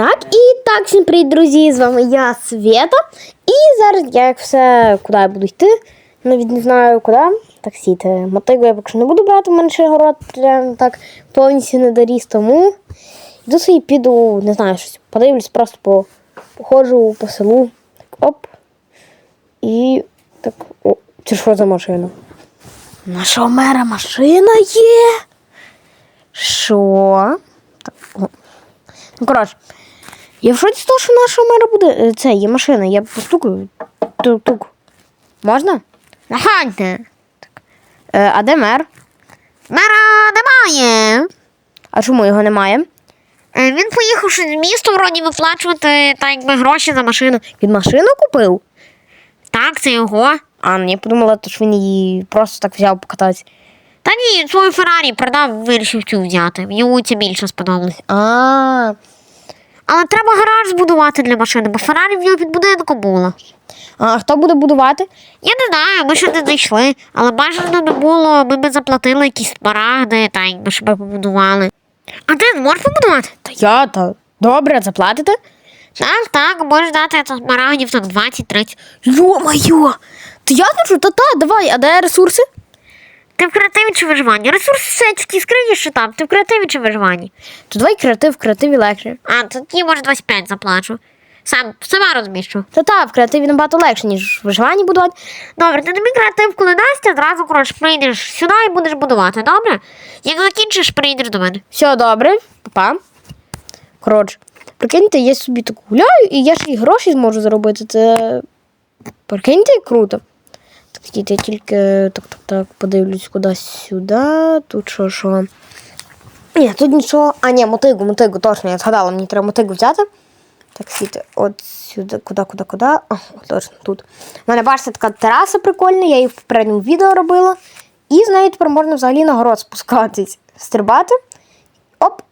Так, і так, всім привіт, друзі! З вами я, Света. І зараз я як все, куди я буду йти, навіть не знаю куди. Так сіти. Мотику я поки що не буду брати, у мене ще город прям так повністю не доріс, тому йду собі піду, не знаю, щось подивлюсь, просто по, походжу по селу. Так, оп. І так. О, це що за машина? Нашого мера машина є. Що? Так, о. Ну, коротше, я в шоці з того, що нашого мера буде. е, Це є машина, я постукаю. Тук-тук. Можна? Наганьте. Е, а де мер? Мера немає. А чому його немає? Е, Він поїхав щось в місто вроді виплачувати та якби гроші за машину. Він машину купив? Так, це його. А, ну, я подумала, то, що він її просто так взяв покататися. Та ні, свою Феррарі продав, вирішив цю взяти. Йому це більше сподобалось. А, Але треба гараж збудувати для машини, бо Феррарі в нього під будинком була. а хто буде будувати? Я не знаю, ми ще не знайшли, але бажано не було, ми б заплатили якісь смарагди, та якби щоб побудували. А ти зможеш побудувати? Та я, та добре, заплатите? Так, так, можеш дати смарагдів так 20-30. Йо-моє! Та я кажу, та-та, давай, а де ресурси? Ти в креативі чи виживанні? Ресурси все тільки скрині, що там, ти в креативі чи виживанні? То давай креатив, в креативі легше. А, тоді, може, 25 заплачу. Сам сама розміщу. Та та, в креативі набагато легше, ніж в виживанні будувати. Добре, ти тобі креатив, коли дасть, одразу коротше, прийдеш сюди і будеш будувати, добре? Як закінчиш, прийдеш до мене. Все добре, папа. Коротше, прикиньте, я собі так гуляю, і я ж і гроші зможу заробити. Це. Прикиньте, круто. Так, я тільки так, так, так, подивлюсь кудись сюди. Тут що, що. Ні, тут нічого. А, ні, мотигу, мотигу, точно, я згадала, мені треба мотигу взяти. Так, стійте, от сюди, куди, куди, куди. О, точно, тут. У мене бачите, така тераса прикольна, я її в попередньому відео робила. І з нею тепер можна взагалі на город спускатись, стрибати. Оп.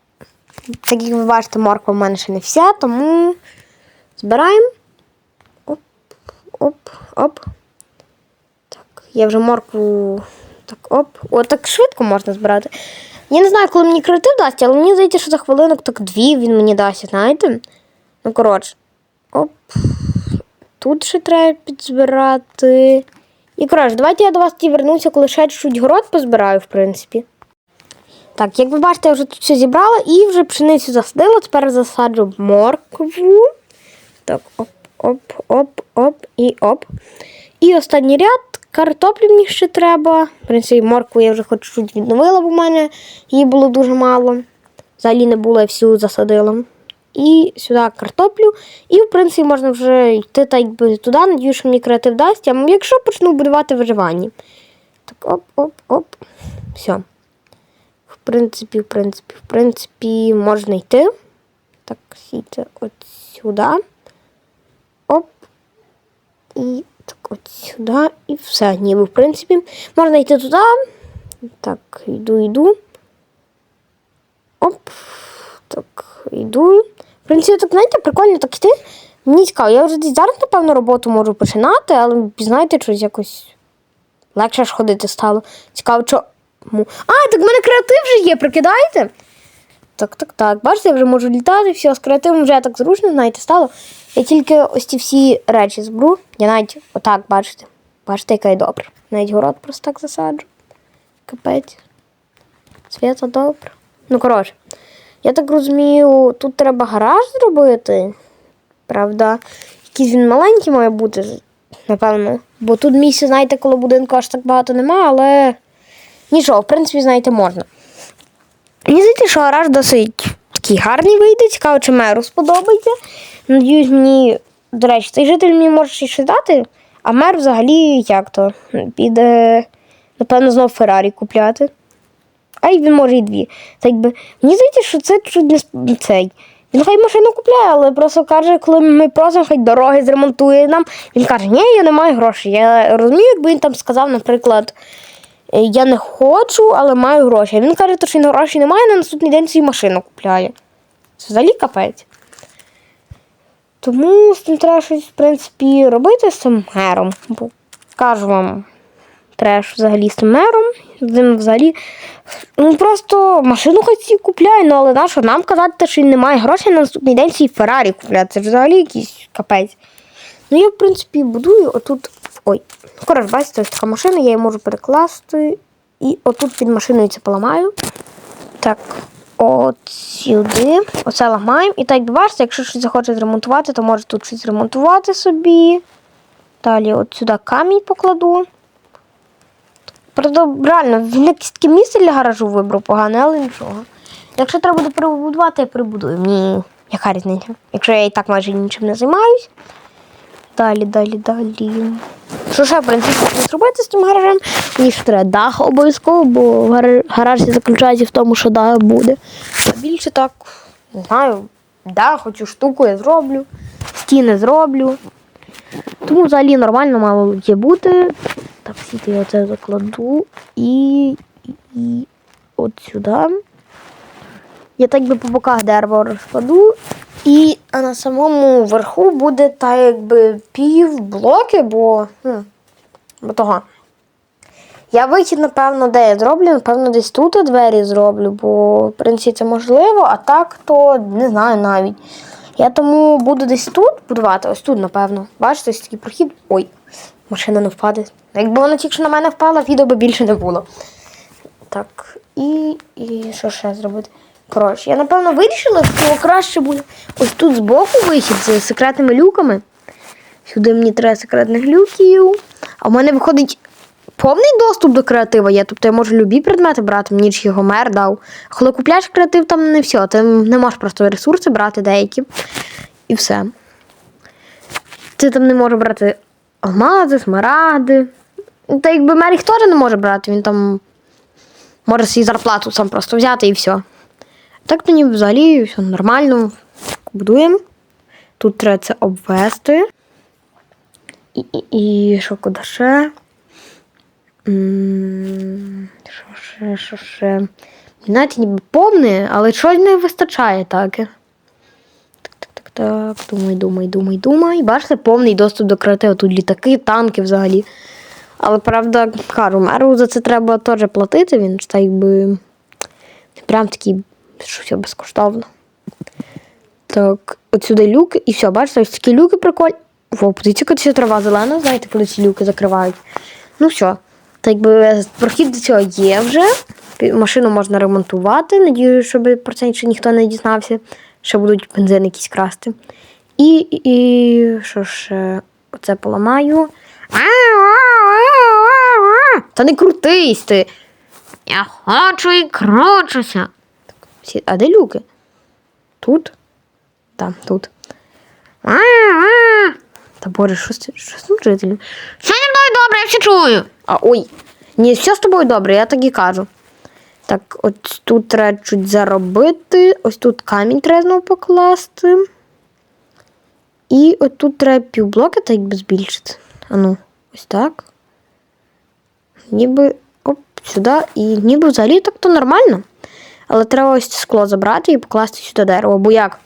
Так як ви бачите, морква в мене ще не вся, тому збираємо. Оп, оп, оп. Я вже моркву. Так, оп. О, так швидко можна збирати. Я не знаю, коли мені креатив дасть, але мені здається, що за хвилинок так дві він мені дасть, знаєте? Ну, коротше. Оп. Тут ще треба підзбирати. І коротше, давайте я до вас тоді вернуся, коли ще чуть город позбираю, в принципі. Так, як ви бачите, я вже тут все зібрала і вже пшеницю засадила, тепер засаджу моркву. Так, оп, оп, оп, оп і оп. І останній ряд картоплі мені ще треба. В принципі, моркву я вже хоч чуть відновила, бо в мене її було дуже мало. Взагалі не було, я всю засадила. І сюди картоплю. І, в принципі, можна вже йти так якби туди, надію, що мені креатив дасть. А якщо почну будувати виживання. Так, оп, оп, оп. Все. В принципі, в принципі, в принципі, можна йти. Так, сійте от сюди. Оп. І от сюди. І все. Ніби, в принципі. Можна йти туди. Так, йду, йду. Оп. Так, йду. В принципі, так, знаєте, прикольно так йти. Мені цікаво, я вже десь зараз, напевно, роботу можу починати, але знаєте, щось якось легше ж ходити стало. Цікаво, що. Му- А, так в мене креатив вже є, прикидаєте? Так, так, так. Бачите, я вже можу літати, все, з креативом вже так зручно, знаєте, стало. Я тільки ось ці всі речі зберу. Я навіть отак, бачите. Бачите, яка я добра. Навіть город просто так засаджу. Капець. Свята добре. Ну, коротше, я так розумію, тут треба гараж зробити. Правда, якийсь він маленький має бути, напевно. Бо тут місця, знаєте, коли будинку аж так багато нема, але нічого, в принципі, знаєте, можна. Мені здається, що гараж досить такий гарний вийде, цікаво, чи меру сподобається. Надіюсь, мені, до речі, цей житель мені може щось дати, а мер взагалі як то піде, напевно, знову Феррарі купляти. А й він може і дві. Так би, мені здається, що це чуть цей. Він хай машину купляє, але просто каже, коли ми просимо, хай дороги зремонтує нам. Він каже, ні, я не маю грошей. Я розумію, якби він там сказав, наприклад, «Е, я не хочу, але маю гроші. Він каже, що він грошей немає, на наступний день свою машину купляє. Це взагалі капець. Тому з цим треба щось, в принципі, робити з цим мером. Бо кажу вам, треба ж взагалі з цим мером Він взагалі. Ну просто машину хоч купляє, ну але нащо нам казати, що він не має грошей на наступний день свій Феррарі купляти. Це ж взагалі якийсь капець. Ну я, в принципі, будую отут. Ой, коротше, бачите, ось така машина, я її можу перекласти. І отут під машиною це поламаю. Так, от сюди. Оце ламаємо. І так бачите, якщо щось захоче зремонтувати, то може тут щось зремонтувати собі. Далі от сюди камінь покладу. Реально, він якесь таке місце для гаражу вибрав погане, але нічого. Якщо треба буде перебудувати, я перебудую. Мені яка різниця? Якщо я і так майже нічим не займаюсь. Далі, далі, далі. Що ще, в принципі, можна зробити з цим гаражем? Мені ж треба дах обов'язково, бо гараж заключається в тому, що дах буде. А більше так, не знаю, дах, оцю штуку я зроблю, стіни зроблю. Тому взагалі нормально мало є бути. Так, сіти я це закладу і, і, от сюди. Я так би по боках дерева розкладу. І а на самому верху буде так якби пів блоки, бо, ну, бо того. Я вихід, напевно, де я зроблю, напевно, десь тут двері зроблю, бо в принципі це можливо, а так то не знаю навіть. Я тому буду десь тут будувати, ось тут, напевно. Бачите, ось такий прохід. Ой, машина не впаде. Якби вона тільки на мене впала, відео би більше не було. Так, і, і що ще зробити? Коротше, я напевно вирішила, що краще буде ось тут збоку вихід з секретними люками. Сюди мені треба секретних люків. А в мене виходить повний доступ до креатива є. Тобто я можу любі предмети брати, мені ж його мер дав. Коли купляєш креатив, там не все. Ти не можеш просто ресурси брати деякі. І все. Ти там не можеш брати алмази, смарагди. Та якби мер їх теж не може брати, він там може свій зарплату сам просто взяти і все. Так мені взагалі все нормально. Будуємо. Тут треба це обвести. І, і, і що куди ще? Що ще, що ще? Навіть ніби повне, але щось не вистачає так. Так, так, так, так. Думай, думай, думай, думай. Бачите, повний доступ до креативу. Тут літаки, танки взагалі. Але правда, кажу, меру за це треба теж платити. Він так якби прям такий, що все безкоштовно. Так, от сюди люки, і все, бачите, ось такі люки прикольні. Во, подивіться, ця трава зелена, знаєте, коли ці люки закривають. Ну все. Так якби прохід до цього є вже. Машину можна ремонтувати. Надію, щоб про це ще ніхто не дізнався. Ще будуть бензин якийсь красти. І, і, що ще? Оце поламаю. Та не крутись ти. Я хочу і кручуся. Всі- А де люки? Тут? Там, тут. Та боже, що з цим жителем? Все зі мною добре, я все чую. А ой. Ні, все з тобою добре, я так і кажу. Так, от тут треба чуть заробити. Ось тут камінь треба знову покласти. І от тут треба півблока так якби збільшити. А ну, ось так. Ніби оп, сюди. І ніби взагалі так то нормально. Але треба ось скло забрати і покласти сюди дерево. Бо як?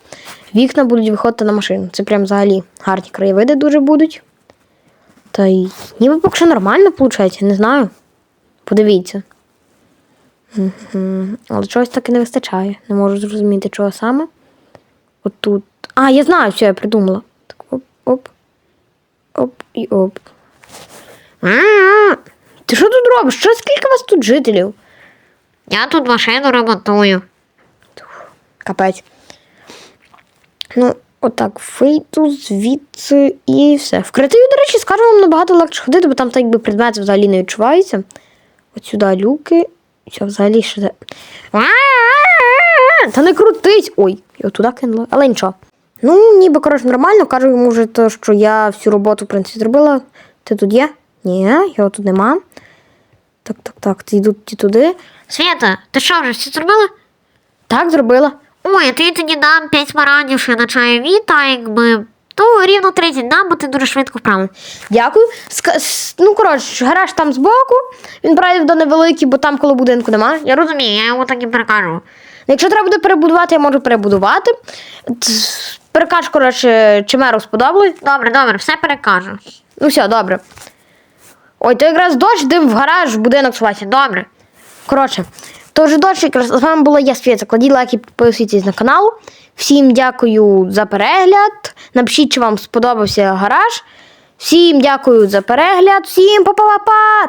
Вікна будуть виходити на машину. Це прям взагалі гарні краєвиди дуже будуть. Та й ніби поки що нормально виходить, не знаю. Подивіться. Але чогось так і не вистачає. Не можу зрозуміти, чого саме. От тут. А, я знаю, що я придумала. Так, оп, оп. Оп і оп. Ти що тут робиш? Що скільки вас тут жителів? Я тут машину ремонтую. Капець. Ну, отак, вийду звідси і все. В креативі, до речі, скажу вам набагато легше ходити, бо там так якби предмети взагалі не відчуваються. От сюди люки. Все, взагалі ще. Та не крутись! Ой, я туди кинула, але нічого. Ну, ніби коротше нормально, кажу йому вже то, що я всю роботу, в принципі, зробила. Ти тут є? Ні, його тут нема. Так, так, так, ти ті туди. Свята, ти що вже все зробила? Так, зробила. Ой, а ти тоді дам 5 смарагдів ще на чайові, та якби. То рівно 30 дам, бо ти дуже швидко вправила. Дякую. Ска- с- ну, коротше, гараж там збоку. Він правда невеликий, бо там коло будинку немає. Я розумію, я йому так і перекажу. Якщо треба буде перебудувати, я можу перебудувати. Т- Перекаж, коротше, чи меру сподобалось. Добре, добре, все перекажу. Ну все, добре. Ой, то якраз дощ дим в гараж, в будинок сховайся. Добре. Коротше, тож дочі, з вами була я Світа. Кладіть лайки, підписуйтесь на канал. Всім дякую за перегляд. Напишіть, чи вам сподобався гараж. Всім дякую за перегляд. Всім па-па-па-па!